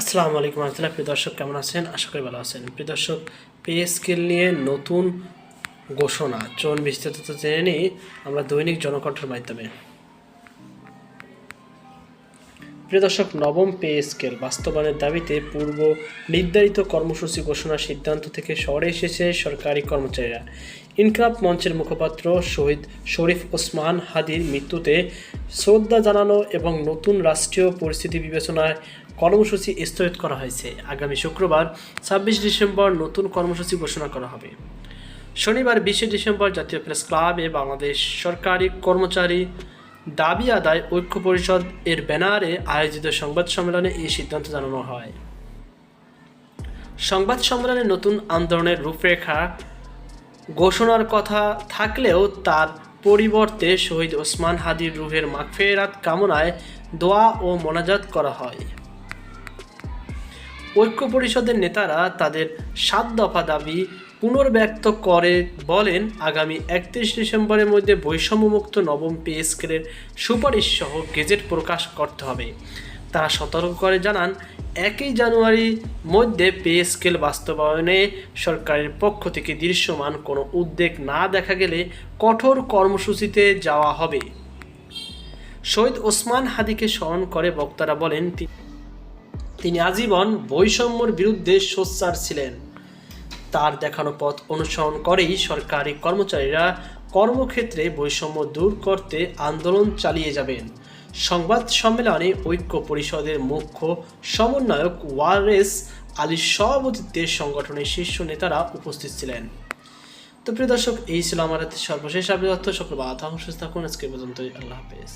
আসসালামু আলাইকুম আহমতুল্লাহ প্রিয় দর্শক, কেমন আছেন? আশা করি ভালো আছেন। প্রিয় দর্শক, পে স্কেল নিয়ে নতুন ঘোষণা। চোন বিস্তারিত জেনে নিই। আমরা দৈনিক জনকণ্ঠের মাধ্যমে। প্রিয় দর্শক, নবম পে স্কেল বাস্তবায়নের দাবিতে পূর্ব নির্ধারিত কর্মসূচি ঘোষণার সিদ্ধান্ত থেকে সরে এসেছে সরকারি কর্মচারীরা। ইনকলাব মঞ্চের মুখপাত্র শহীদ শরীফ ওসমান হাদির মৃত্যুতে শ্রদ্ধা জানানো এবং নতুন রাষ্ট্রীয় পরিস্থিতি বিবেচনায় কর্মসূচি স্থগিত করা হয়েছে। আগামী শুক্রবার, ছাব্বিশ ডিসেম্বর নতুন কর্মসূচি ঘোষণা করা হবে। শনিবার, বিশে ডিসেম্বর জাতীয় প্রেস ক্লাবে বাংলাদেশ সরকারি কর্মচারী দাবি আদায় ঐক্য পরিষদ এর ব্যানারে আয়োজিত সংবাদ সম্মেলনে এই সিদ্ধান্ত জানানো হয়। সংবাদ সম্মেলনে নতুন আন্দোলনের রূপরেখা ঘোষণার কথা থাকলেও তার পরিবর্তে শহীদ ওসমান হাদির রুহের মাগফেরাত কামনায় দোয়া ও মোনাজাত করা হয়। ঐক্য পরিষদের নেতারা তাদের সাত দফা দাবি পুনর্ব্যক্ত করে বলেন, আগামী একত্রিশ ডিসেম্বরের মধ্যে বৈষম্যমুক্ত নবম পে স্কেলের সুপারিশ সহ গেজেট প্রকাশ করতে হবে। তারা সতর্ক করে জানান, একই জানুয়ারির মধ্যে পে স্কেল বাস্তবায়নে সরকারের পক্ষ থেকে দৃশ্যমান কোনো উদ্বেগ না দেখা গেলে কঠোর কর্মসূচিতে যাওয়া হবে। শহীদ ওসমান হাদিকে স্মরণ করে বক্তারা বলেন তিনি আজীবন বৈষম্যর বিরুদ্ধে সোচ্চার ছিলেন। তার দেখানো পথ অনুসরণ করেই সরকারি কর্মচারীরা কর্মক্ষেত্রে বৈষম্য দূর করতে আন্দোলন চালিয়ে যাবেন। সংবাদ সম্মেলনে ঐক্য পরিষদের মুখ্য সমন্বয়ক ওয়ারেস আলীর সভাপতিত্বে সংগঠনের শীর্ষ নেতারা উপস্থিত ছিলেন। তো প্রিয় দর্শক, এই ছিল আমার সর্বশেষ তথ্য। সকল বাধা সুস্থ থাকুন। আজকে পর্যন্ত আল্লাহ হাফেজ।